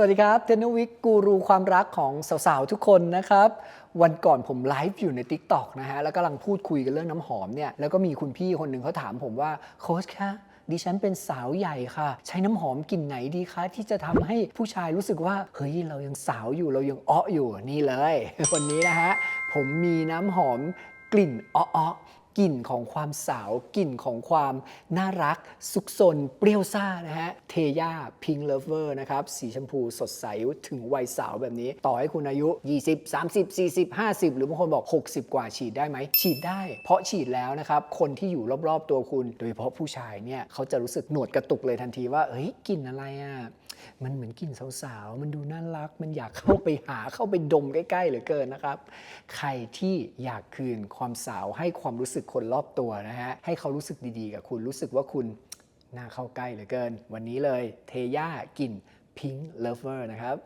สวัสดีครับเทนวิกกูรูความรักของสาวๆ ทุกคนนะครับ วันก่อนผมไลฟ์อยู่ใน Tik t o อกนะฮะ แล้วกำลังพูดคุยกันเรื่องน้ำหอมเนี่ย แล้วก็มีคุณพี่คนหนึ่งเขาถามผมว่า โค้ชคะดิฉันเป็นสาวใหญ่ค่ะ ใช้น้ำหอมกลิ่นไหนดีคะ ที่จะทำให้ผู้ชายรู้สึกว่า เฮ้ย เรายังสาวอยู่เรายังอ้ออยู่นี่เลย วันนี้นะฮะผมมีน้ำหอมกลิ่นอ้อ กลิ่นของความสาว กลิ่นของความน่ารัก สุขสน เปรี้ยวซ่านะฮะ เทย่าพิงเลเวอร์นะครับ สีชมพูสดใส ถึงวัยสาวแบบนี้ ต่อให้คุณอายุ 20 30 40 50 หรือบางคนบอก 60 กว่าฉีดได้ไหม ฉีดได้ เพราะฉีดแล้วนะครับ คนที่อยู่รอบๆตัวคุณ โดยเฉพาะผู้ชายเนี่ย เขาจะรู้สึกหนวดกระตุกเลยทันทีว่า เฮ้ย กลิ่นอะไรอะ มันเหมือนกลิ่นสาวๆ มันดูน่ารัก มันอยากเข้าไปหาเข้าไปดมใกล้ๆเหลือเกินนะครับ ใครที่อยากคืนความสาวให้ความรู้สึกคนรอบตัวนะฮะ ให้เขารู้สึกดีๆ กับคุณรู้สึกว่าคุณน่าเข้าใกล้เหลือเกิน วันนี้เลยเทย่ากลิ่น Pink Lover นะครับ